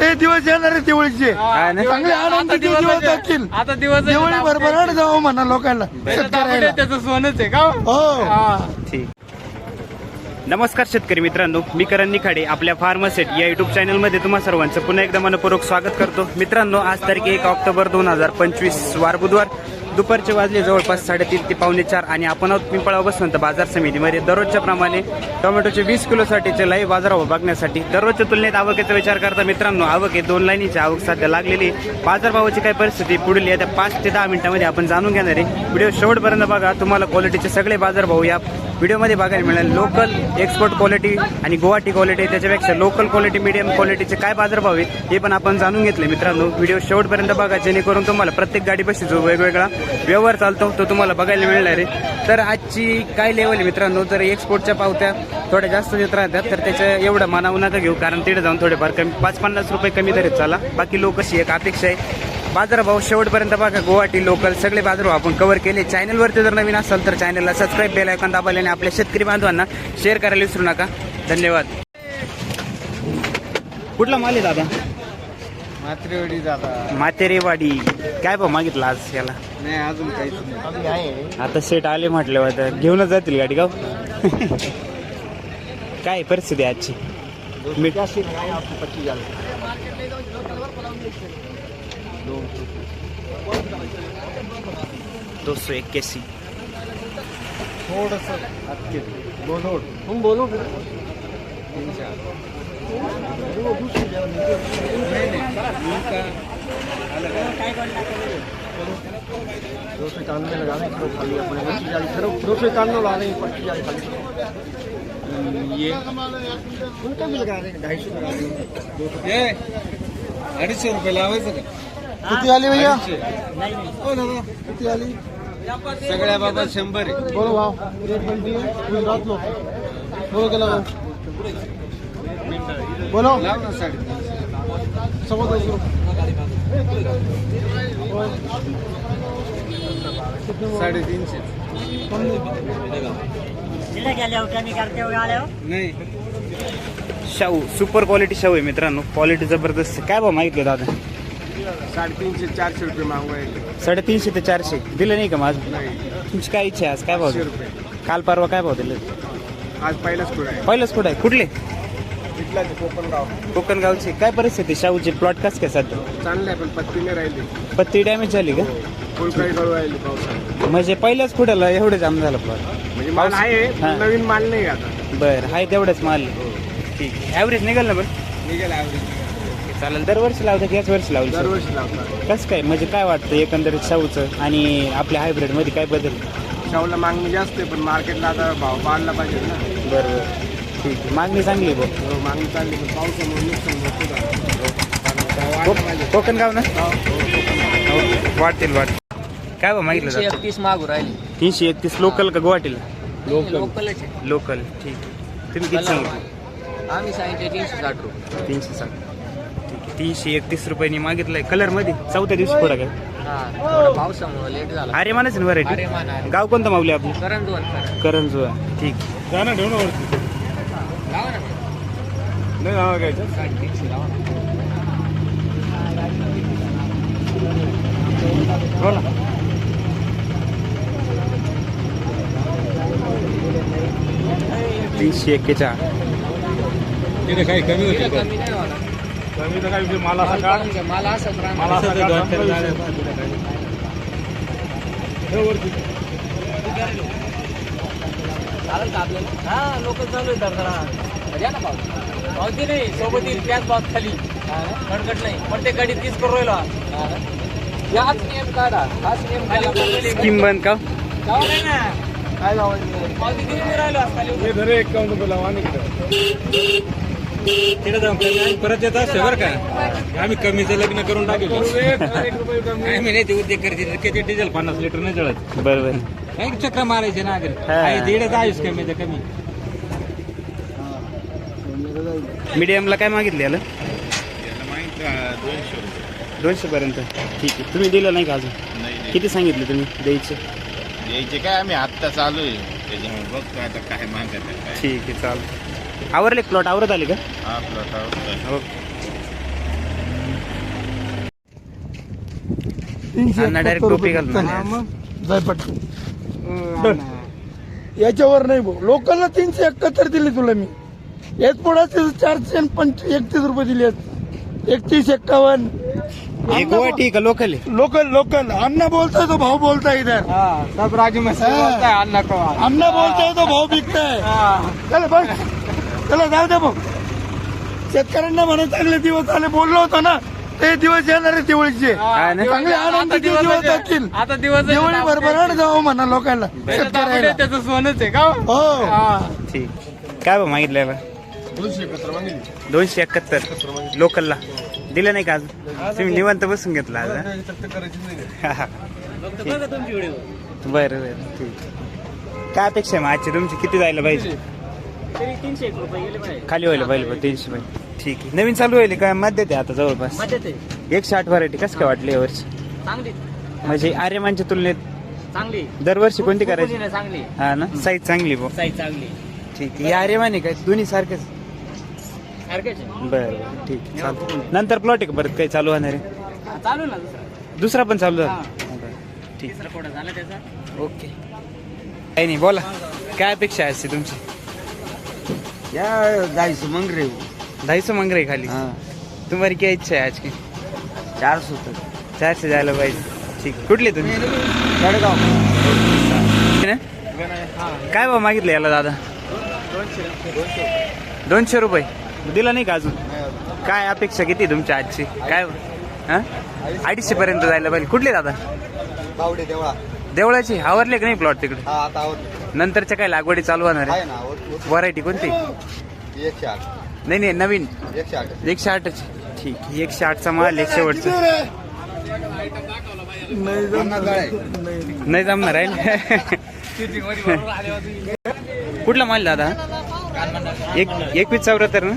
ते दिवस येणार आहे दिवाळीचे. हा? चांगले आनंदी दिवस. असतील आता दिवस. दिवाळी भरभराट जावं म्हणा लोकांना. त्याचं शेतकऱ्याला. त्याचं सोनच आहे का? हो. हा. ठीक. नमस्कार शेतकरी मित्रांनो मी करण निखाडे आपल्या फार्मसेट या युट्यूब चॅनलमध्ये तुम्हा सर्वांचं पुन्हा एकदा मनपूर्वक स्वागत करतो. मित्रांनो आज तारीख एक ऑक्टोबर दोन हजार पंचवीस वार बुधवार. दुपारचे वाजले जवळपास साडेतीन ते पावणे चार आणि आपण आहोत पिंपळा बसवंत बाजार समितीमध्ये. दररोजच्या प्रमाणे टोमॅटोचे वीस किलोसाठीचे लाईव्ह बाजारावर बघण्यासाठी दररोजच्या तुलनेत आवकेचा विचार करता मित्रांनो आवक आहे दोन लाईनीची आवक सध्या लागलेली आहे. बाजारभावाची काय परिस्थिती पुढील येत्या पाच ते दहा मिनिटांमध्ये आपण जाणून घेणार आहे. व्हिडिओ शेवटपर्यंत बघा तुम्हाला क्वालिटीचे सगळे बाजारभाव या व्हिडिओमध्ये बघायला मिळेल. लोकल एक्सपोर्ट क्वालिटी आणि गुवाहाटी क्वालिटी त्याच्यापेक्षा लोकल क्वालिटी मीडियम क्वालिटीचे काय बाजारभाव आहेत हे पण आपण जाणून घेतले मित्रांनो. व्हिडिओ शेवटपर्यंत बघा जेणेकरून तुम्हाला प्रत्येक गाडीपाशी जो वेगवेगळा व्यवहार चालतो तो तुम्हाला बघायला मिळणार आहे. तर आजची काय लेवल आहे मित्रांनो? जर एक्सपोर्टच्या पावत्या थोड्या जास्त देत राहतात तर त्याच्या एवढं मानावं नका घेऊ कारण तिथे जाऊन थोडेफार कमी पाच पन्नास रुपये कमी तरी चाला. बाकी लोक कशी एक अपेक्षा आहे. बाजारभाव शेवटपर्यंत बघा गुवाहाटी लोकल सगळे बाजारभाव आपण कव्हर केले. चॅनलवरती जर नवीन असाल तर चॅनलला सबस्क्राईब बेल आयकॉन दाबायला आणि आपल्या शेतकरी बांधवांना शेअर करायला विसरू नका. धन्यवाद. कुठला माल आहे दादा? मात्रेवडी जाता मातेरेवाडी काय भाव मागितला आज याला नाही अजून काहीच नाही आता सेट आले म्हटले आता घेऊनच जातील गाडी गाव काय परिस्थिती आहे आजची मी दो सौ इक्यासी थोडस बोलो तुम बोलो दो सौ इक्यानवे लगा दें थोड़ा खाली अपने पच्चीस चालीस खरो दो सौ इक्यानवे लगा दें पच्चीस चालीस खाली ये उनका भी लगा दें ढाई सौ लगा दें दो सौ अडीचशे रुपये लावायचं का किती आली भैया हो ना किती आली सगळ्या बाबत शंभर आहे. बोलो भाव रेट है गुजरात लो बोलो केला बोलो लाव ना साडे. सव्वा दोनशे साडेतीनशे नाही. शाहू सुपर क्वालिटी शाहू आहे मित्रांनो. क्वालिटी जबरदस्त. काय भाव मागितले दादा? साडेतीनशे चारशे रुपये मागवायचे साडेतीनशे ते चारशे. दिलं नाही का माझं तुमची काय इच्छा आहे आज? काय भाव? रुपये. काल परवा काय भाव दिले? आज पहिलाच कुठं आहे? पहिलंच कुठं आहे? कुठले? इथला कोकण गाव कोकण गावची काय परिस्थिती? शाहूची प्लॉट कस काय सध्या? चांगलं आहे पण पत्तीने राहिली. पत्ती डॅमेज झाली का? गळू राहिली पावसात म्हणजे पहिल्याच फुटाला एवढं जाम झालं प्लॉट म्हणजे माल आहे हा. पण नवीन माल नाही आता. बरं आहे तेवढंच माल. ठीक ॲव्हरेज निघाल ना बरं निघेल ॲव्हरेज चालेल. दरवर्षी लावतं की याच वर्षी लावलं दरवर्षी लावतात कसं काय? म्हणजे काय वाटतं एकंदरीत शाहूचं आणि आपल्या हायब्रिडमध्ये काय बदल? शाहूला मागणी जास्त आहे पण मार्केटला आता भाव वाढला पाहिजे ना. बरं बरं ठीक आहे. मागणी चांगली आहे भाऊ. हो, मागणी पण पावसामुळे नुकसान पाहिजे. कोकण गाव ना? हो, हो. वाढतील वाढ काय भाऊ मागितलं जातं? एकतीस मागू राहिली. तीनशे एकतीस लोकल का गुवाहाटीला? लोकलच आहे. लोकल. ठीक आहे. तुम्ही किती सांगितलं? आम्ही सांगितले तीनशे साठ रुपये. तीनशे साठ. ठीक आहे. तीनशे एकतीस रुपयांनी मागितलंय. कलरमध्ये? चौथ्या दिवशी पुढं काय? हा थोडं पावसामुळे लेट झाला. अरे मानाच ना अरे व्हरायटी मान गाव कोणतं माऊली आपली? करण दोन करण करंजो ठीक लावा ना साडेतीनशे लावा ना तीनशे एक्केचाळ. तिथे काही कमी कमी नाही तर काय मला घ्या, मला चालेल का आपल्याला? हा लोक चालू आहे दरदरा द्या ना पाव पावती नाही सोबत येईल त्याच बाब खाली खडखड नाही. पण ते गाडी तीच करू राहिलो. याच नियम काढा हाच नियम खाली स्कीम बंद का? जाऊ नाही ना. काय जाऊ पावती राहिलो आज खाली हे धरे एकावन्न रुपये लावा आणि तिकडे जाऊन परत येत असते बरं का? आम्ही कमीचं लग्न करून टाकेल आम्ही नाही ते उद्योग करते किती डिझेल पन्नास लिटर नाही जळत. बरं बरं काय चक्र मारायचे ना आहेस कमी कमी. मीडियमला काय मागितले याला? दोनशेपर्यंत. ठीक आहे. तुम्ही दिलं नाही का अजून? नाही किती सांगितले तुम्ही द्यायचे? द्यायचे काय? आम्ही आत्ता चालू आहे. त्याच्यामुळे आता काय मागत ठीक आहे चाल आवरले प्लॉट? आवरत आले का? प्लॉट हो. मग हो, याच्यावर नाही भाऊ. लोकांना तीनशे एकाहत्तर दिली तुला मी. पुढे चारशे पंच एकतीस रुपये दिले आहेत. एकतीस एक्कावन्न. हे गुवाहाटी का लोकल आहे? Local local. अण्णा बोलताय तो भाऊ बोलताय इधर सब राजू में हाँ। बोलता है अन्ना को अण्णा बोलताय तो भाऊ विकताय चला बघ चला जाऊ दे भाऊ शेतकऱ्यांना म्हणा चांगले दिवस आले बोललो होतो ना ते दिवस येणार आहे दिवाळीचे. हा ना? चांगले आनंदी दिवस येतील आता दिवस दिवाळी बरोबर जाऊ म्हणा लोकांना शेतकऱ्याला त्याचं सोनच आहे का? हो. ठीक. काय भाऊ मागितलं याला दोनशे एकाहत्तर लोकलला. दिलं नाही का आज तुम्ही निवांत बसून घेतला आज हा? बरं बरं ठीक. काय अपेक्षा आहे मग आजची तुमची किती जायला पाहिजे? खाली व्हायला पाहिजे तीनशे पाहिजे. ठीक आहे. नवीन चालू होईल काय मध्ये ते आता जवळपास? एकशे आठ व्हरायटी कसं काय वाटली यावर्षी चांगली. म्हणजे आर्यमानच्या तुलनेत चांगली. दरवर्षी कोणती करायची? चांगली. हा ना? साईज चांगली भाऊ साईज चांगली. ठीक आहे. हे आर्यमान आहे काय? दोन्ही सारखेच. बरं बरं ठीक आहे. चालतं नंतर प्लॉट आहे का परत? काही चालू होणार आहे? चालू ना दुसरा. दुसरा पण चालू झाला? बरं, ठीक. तिसरा कोटा झाला त्याचा. ओके. काही नाही बोला. काय अपेक्षा आहे आजची तुमची? या ढाई सौ मांग रहे हो. ढाई सौ मांग रहे खाली. हाँ. तुम्हारी क्या इच्छा है आज की चार सौ तक चारशे जायला पाहिजे. ठीक. कुठले तुम्ही? जळगाव ना? काय भाव मागितलं याला दादा? दोनशे रुपये. दिला नाही का अजून? काय अपेक्षा किती आहे तुमच्या आजची? काय हा? अडीचशे पर्यंत जायला पाहिजे. कुठले दादा? बावडे देवळा. देवळाची? आवरले का नाही प्लॉट तिकडे? हा नंतरच्या काय लागवडी चालू होणार आहे? आहे ना व्हरायटी कोणती? एकशे आठ. नाही नाही नवीन. एकशे आठ. ठीक. एकशे आठचा माल एकशे शेवटचा नाही जमणार. नाही. नाही जमणार आहे कुठला माल दादा? एक एकवीस चौऱ्याहत्तर ना?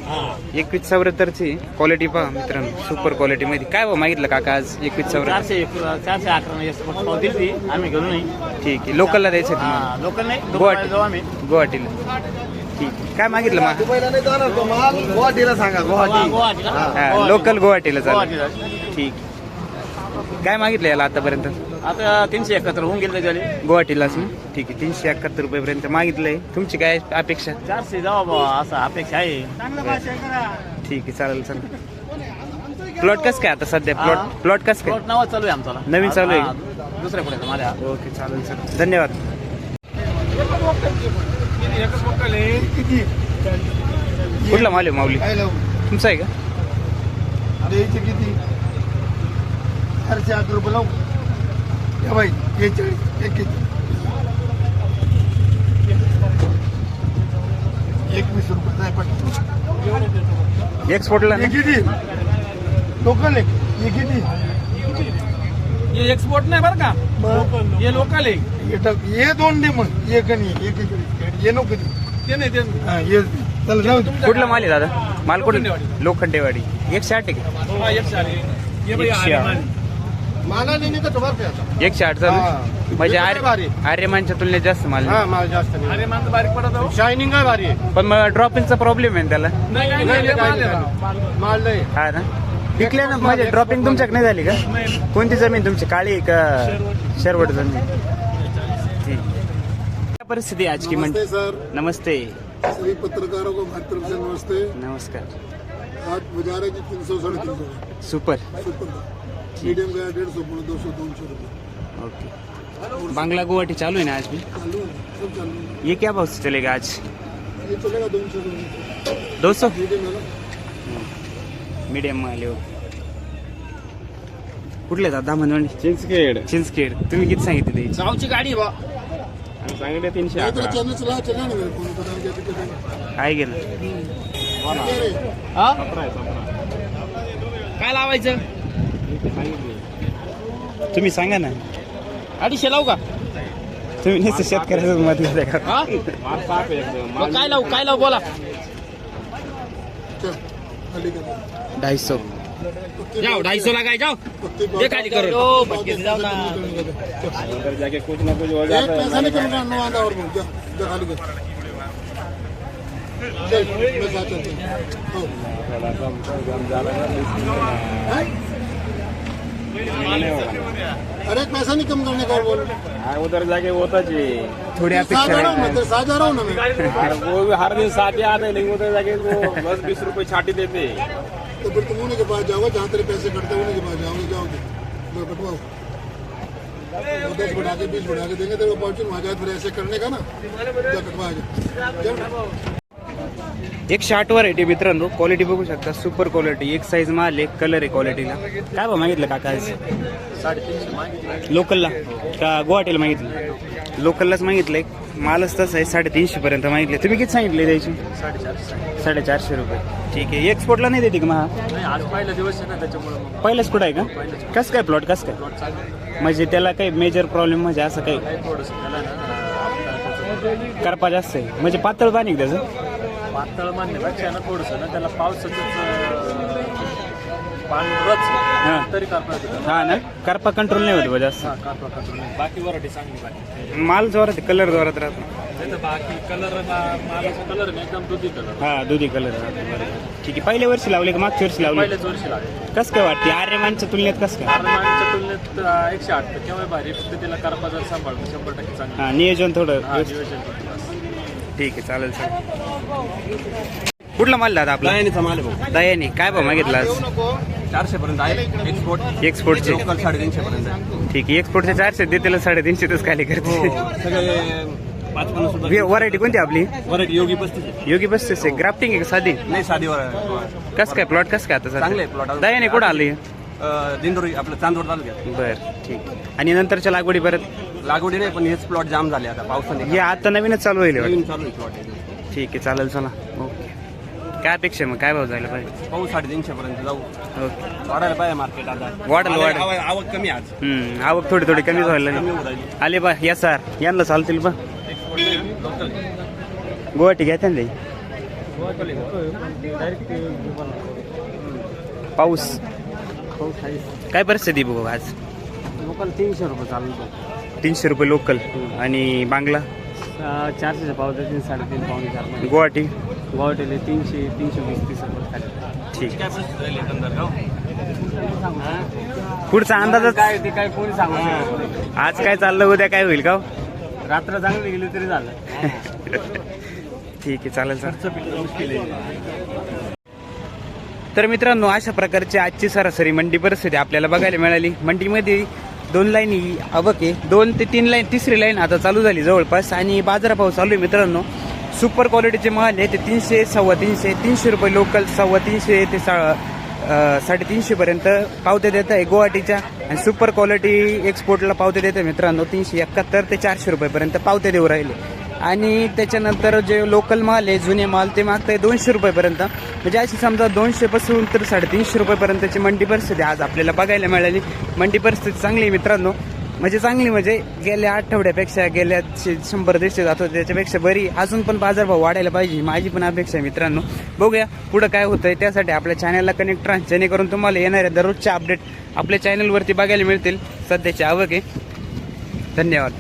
एकवीस चौऱ्याहत्तरची क्वालिटी पहा मित्रांनो सुपर क्वालिटी मध्ये. काय भाव मागितलं काका आज एकवीस चौऱ्याहत्तर चारशे चारशे अकरा दिली ती आम्ही घेऊन नाही. ठीक आहे लोकलला द्यायचं आहे तुम्हाला लोकल नाही गुवाहाटी जाऊ आम्ही. गुवाहाटीला. ठीक आहे. काय मागितलं मग दुबईला नाही जाणार तो माल गुवाहाटीला सांगा गुवाहाटी. गुवाहाटीला. हा लोकल गुवाहाटीला चालेल. गुवाहाटीला. ठीक काय मागितलं याला आतापर्यंत? आता तीनशे एकाहत्तर होऊन गेले त्याच्याले गुवाहाटीलाच ना ठीक आहे तीनशे एकाहत्तर रुपयेपर्यंत मागितलंय. तुमची काय अपेक्षा? चारशे जावा बाबा असं अपेक्षा आहे. ठीक आहे चालेल चालेल. प्लॉट कस काय आता सध्या? प्लॉट. प्लॉट कस काय? प्लॉट नाव चालू आहे आमचा. नवीन चालू आहे दुसऱ्या पुढे माझ्या. ओके चालेल सर धन्यवाद. कुठला माल आहे माऊली? तुमचा आहे का? किती? चारशे आठ रुपये लावू. या बाई बेचाळीस एक किती? एकवीस रुपये जाय पटकन एक्सपोर्टला हे किती? लोकल आहे हे किती? हे एक्सपोर्ट नाही बरं का? हे लोकल आहे हे दोन दे मग. एक आणि एक एक. हे नको दे. ते नाही ते. कुठला माल आहे दादा? माल कुठला लोखंडेवाडी. एकशे आठ आहे का? हा, एकशे आठ. माला नाही तर तुम्हाला प्यायचा. एकशे हा. म्हणजे भारी. आर्य आर्यमानच्या तुलनेत जास्त माल हा माल जास्त नाही आर्यमान तर बारीक पडत आहे. शायनिंग आहे भारी. आहे. पण मग ड्रॉपिंगचा प्रॉब्लेम आहे ना त्याला? नाही नाही, नाही, नाही नाही, माल काही आहे नाही. ना. माल नाही. हा ना? विकले ना म्हणजे ड्रॉपिंग तुमच्याकडे नाही झाली का? कोणती जमीन तुमची? काळी आहे का शेरवट. जमीन? ठीक. काय परिस्थिती आहे आज की म्हणजे सर. नमस्ते. सभी पत्रकारों को हमारी तरफ से नमस्ते. नमस्कार. आज बाजार है जी तीन सौ साढ़े तीन सौ सुपर. सुपर. मीडियम का डेढ़ सौ पौने दो सौ दो सौ रुपये। ओके। बांग्ला गुवाहाटी चालू है ना आज भी? चालू है सब चालू है। ये क्या भाव से चलेगा आज? ये चलेगा दो सौ दो सौ? मीडियम है ना मीडियम आले हो कुठले दादा म्हणून चिंचखेड चिंचखेड तुम्ही किती सांगितले द्यायची गावची गाडी बा. आम्ही सांगितले तीनशे तो चला चला मेरे फोन क्या दिक्कत है काय गेलं? हा? काय लावायचं? तुम्ही सांगा ना. अडीचशे लावू का? तुम्ही नुसतं शेतकऱ्याचं मत का? हा. मग काय लावू काय लावू बोला. चल खाली कर ढाई सौ जाओ ढाईसो ला काय जाओ ये खाली करो से जाओ ना जाके कुछ ना. कुछ हो एक जाता है पैसा नहीं करूंगा नौ आधा और बोल जा जा खाली कर. चल मैं साथ चलता हूँ आओ। हैं? अरे पैसा नहीं कम करने का बोलो। उधर जाके होता जी। थोडी साथ आ रहा हूँ मैं साथ आ रहा हूँ ना मैं वो भी हर दिन साथ ही आते हैं लेकिन उधर जाके वो बस बीस रुपए छाटी देते तो फिर तुम उन्हीं के पास जाओगे जहाँ तेरे पैसे कटते हैं उन्हीं के पास जाओगे जाओगे। लो कटवाओ वो दस बढ़ा के बीस बढ़ा के देंगे तेरे को पहुंचू वहाँ जाए फिर ऐसे करने का ना जा कटवा जा जाओ। एकशे आठ व्हरायटी मित्रांनो. क्वालिटी बघू शकता. सुपर क्वालिटी एक साईज माल एक कलर आहे क्वालिटीला काय बा मागितलं काका आज? लोकलला का गुवाहाटीला मागितलं? लोकललाच मागितलंय. मालच तसं आहे. साडेतीनशे पर्यंत मागितले तुम्ही किती सांगितले द्यायची साडेचारशे रुपये. ठीक आहे. एक्सपोर्टला नाही देते का आज पहिला दिवस आहे ना त्याच्यामुळे पहिलंच कुठं आहे का? कसं काय प्लॉट कसं काय? म्हणजे त्याला काही मेजर प्रॉब्लेम म्हणजे असं काही? थोडंसं त्याला ना करपा जास्त आहे. म्हणजे पातळ पाणी आहे त्याचं? पातळ मानण्यापेक्षा ना थोडंसं ना त्याला पावसाचंच पाणी हां. तरी येतं हा ना? करपा कंट्रोल नाही होत बा जास्त. बाकी वराठी चांगली बाकी. माल जोरात कलर जोरात राहतो. नाही तर बाकी कलर मालाचा कलर एकदम दुधी कलर हा दुधी कलर ठीक आहे पहिल्या वर्षी लावले का मागच्या वर्षी लावले? पहिल्याच वर्षी लागेल कसं काय वाटते? आर्यमानच्या तुलनेत कसं काय? आरमानच्या तुलनेत अं, एकशे आठ. केव्हा भारी फक्त तिला करपा जर सांभाळतो शंभर टक्के चांगली. हा नियोजन थोडं हा व्यवस्थित. नियोजन. ठीक आहे चालेल सर कुठला माल दादा आपला? दयानीचा माल आहे भाऊ. दयाने काय भाव मागितला आज? चारशे पर्यंत आहे. एक्सपोर्ट एक्सपोर्टचे लोकल साडेतीनशे पर्यंत आहे. ठीक आहे एक्सपोर्टचे चारशे देतील साडेतीनशेच खाली करते सगळे पाच पन्नास रुपये व्हरायटी कोणती आपली? योगी पस्तीस आहे. योगी आहे. ग्राफ्टिंग आहे का साधी? नाही साधी वर कसं काय प्लॉट कसं काय आता चांगले सर आहे plot. दयाने कुठं आली? दिंडोरी आपलं चांदोड तालुक्यात. बर ठीक. आणि नंतरच्या लागवडी परत? लागवडी नाही पण हेच प्लॉट जाम झाले आता पावसाने. हे आता नवीनच चालू होईल. नवीन चालू आहे प्लॉट ठीक आहे चालेल चला. ओके. काय अपेक्षा आहे मग? काय भाव जायला पाहिजे? पाऊस साडेतीनशे पर्यंत जाऊ. ओके. वाढायला पाहिजे मार्केट आता. वाढेल, वाढेल. आवक- आवक कमी आज. हम्म, आवक थोडी थोडी कमी व्हायला कमी लागली. होऊ राहिली आले बा या सर यांना चालतील बा. गुवाहाटी घ्या त्यांना. पाऊस. काय परिस्थिती बघू आज? लोकल तीनशे रुपये चालू तीनशे रुपये लोकल आणि बांगला. चारशेचे पाव तीन साडेतीन पावणे चार गुवाहाटी. गुवाहाटीला तीनशे तीनशे वीस तीस रुपये खाली. ठीक. पुढचा अंदाजच काय ते काय कोणी सांगू शकत नाही. आज काय चाललं उद्या काय होईल का हो? रात्र चांगली गेली तरी झालं. ठीक आहे चालेल सर खर्च पिकं मुश्किल आहे. तर मित्रांनो अशा प्रकारची आजची सरासरी मंडी परिस्थिती आपल्याला बघायला मिळाली. मंडीमध्ये दोन लाईन ही आवक आहे. दोन ते तीन लाईन तिसरी लाईन आता चालू झाली जवळपास. आणि बाजारभाव चालू आहे मित्रांनो. सुपर क्वालिटीचे माल आहे ते तीनशे सव्वा तीनशे तीनशे रुपये लोकल सव्वा तीनशे ते सा अं, साडेतीनशे पर्यंत पावते देत आहे गुवाहाटीच्या. आणि सुपर क्वालिटी एक्सपोर्टला पावते देते मित्रांनो. तीनशे एकाहत्तर ते चारशे रुपयेपर्यंत पावते देऊ राहिले. आणि त्याच्यानंतर जे लोकल माल आहे जुने माल ते मागताय दोनशे रुपयेपर्यंत. म्हणजे अशी समजा दोनशे पासून तर साडेतीनशे रुपयेपर्यंतची मंडी परिस्थिती आज आपल्याला बघायला मिळाली. मंडी परिस्थिती चांगली आहे मित्रांनो. म्हणजे चांगली म्हणजे गेल्या आठवड्यापेक्षा गेल्या शे- शंभर दीडशे जातो त्याच्यापेक्षा बरी. अजून पण बाजारभाव वाढायला पाहिजे माझी पण अपेक्षा आहे मित्रांनो. बघूया पुढं काय होतंय. त्यासाठी आपल्या चॅनलला कनेक्ट राहा. जेणेकरून तुम्हाला येणाऱ्या दररोजच्या अपडेट आपल्या चॅनलवरती बघायला मिळतील. सध्याची आवक आहे. धन्यवाद.